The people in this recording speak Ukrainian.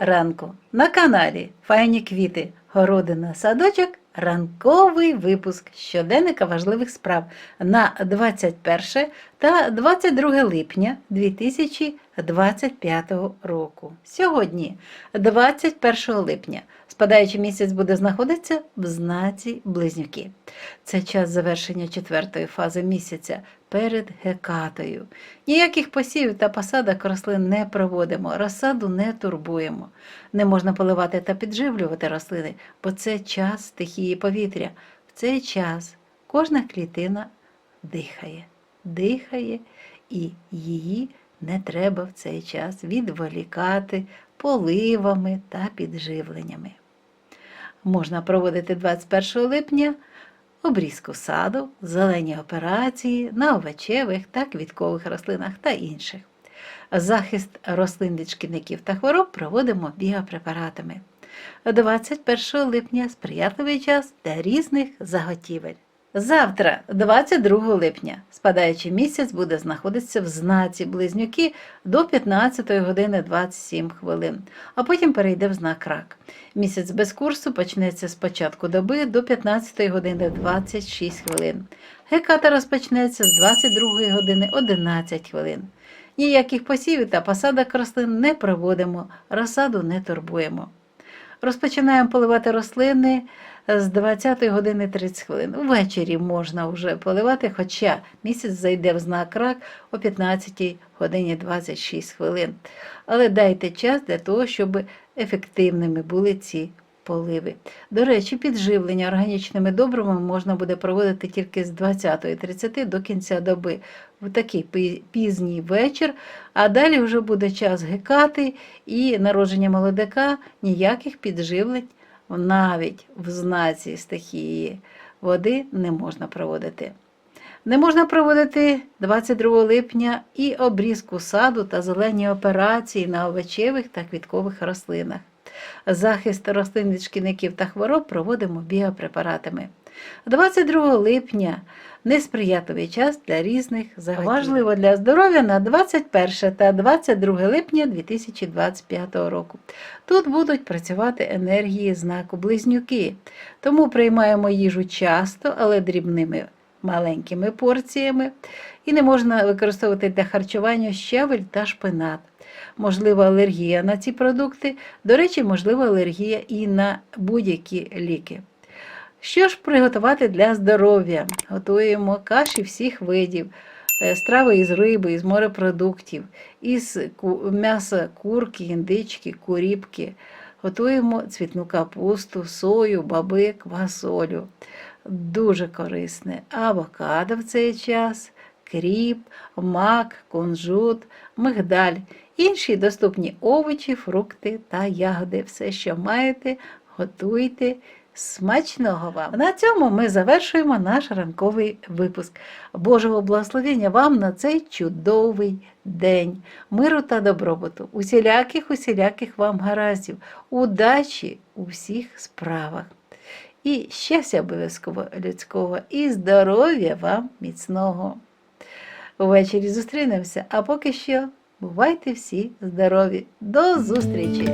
ранку на каналі Файні квіти, городина, садочок. Ранковий випуск щоденника важливих справ на 21 та 22 липня 2025 року. Сьогодні, 21 липня, спадаючий місяць буде знаходитися в знаці близнюки. Це час завершення четвертої фази місяця перед гекатою. Ніяких посівів та посадок рослин не проводимо, розсаду не турбуємо. Не можна поливати та підживлювати рослини, бо це час стихії повітря. В цей час кожна клітина дихає, дихає, і її не треба в цей час відволікати поливами та підживленнями. Можна проводити 21 липня обрізку саду, зелені операції на овочевих та квіткових рослинах та інших. Захист рослин від шкідників та хвороб проводимо біопрепаратами. 21 липня сприятливий час для різних заготівель. Завтра, 22 липня, спадаючий місяць буде знаходитися в знаці близнюки до 15 години 27 хвилин, а потім перейде в знак рак. Місяць без курсу почнеться з початку доби до 15 години 26 хвилин. Геката розпочнеться з 22 години 11 хвилин. Ніяких посівів та посадок рослин не проводимо, розсаду не турбуємо. Розпочинаємо поливати рослини з 20 години 30 хвилин. Ввечері можна вже поливати, хоча місяць зайде в знак рак о 15 годині 26 хвилин. Але дайте час для того, щоб ефективними були ці поливи. До речі, підживлення органічними добривами можна буде проводити тільки з 20.30 до кінця доби, в такий пізній вечір, а далі вже буде час гекати і народження молодика ніяких підживлень навіть в знаці стихії води не можна проводити. Не можна проводити 22 липня і обрізку саду та зелені операції на овочевих та квіткових рослинах. Захист рослин від шкідників та хвороб проводимо біопрепаратами. 22 липня несприятливий час для різних заготівель. Важливо для здоров'я на 21 та 22 липня 2025 року. Тут будуть працювати енергії знаку близнюки, тому приймаємо їжу часто, але дрібними маленькими порціями, і не можна використовувати для харчування щавель та шпинат. Можлива алергія на ці продукти, до речі, можлива алергія і на будь-які ліки. Що ж приготувати для здоров'я? Готуємо каші всіх видів, е, страви із риби, із морепродуктів, із м'яса курки, індички, куріпки. Готуємо цвітну капусту, сою, баби, квасолю. Дуже корисне. Авокадо в цей час, кріп, мак, кунжут, мигдаль, інші доступні овочі, фрукти та ягоди. Все, що маєте, готуйте. Смачного вам! На цьому ми завершуємо наш ранковий випуск. Божого благословення вам на цей чудовий день, миру та добробуту, усіляких, усіляких вам гараздів, удачі у всіх справах. І щастя обов'язково людського, і здоров'я вам міцного. Увечері зустрінемося, а поки що бувайте всі здорові. До зустрічі!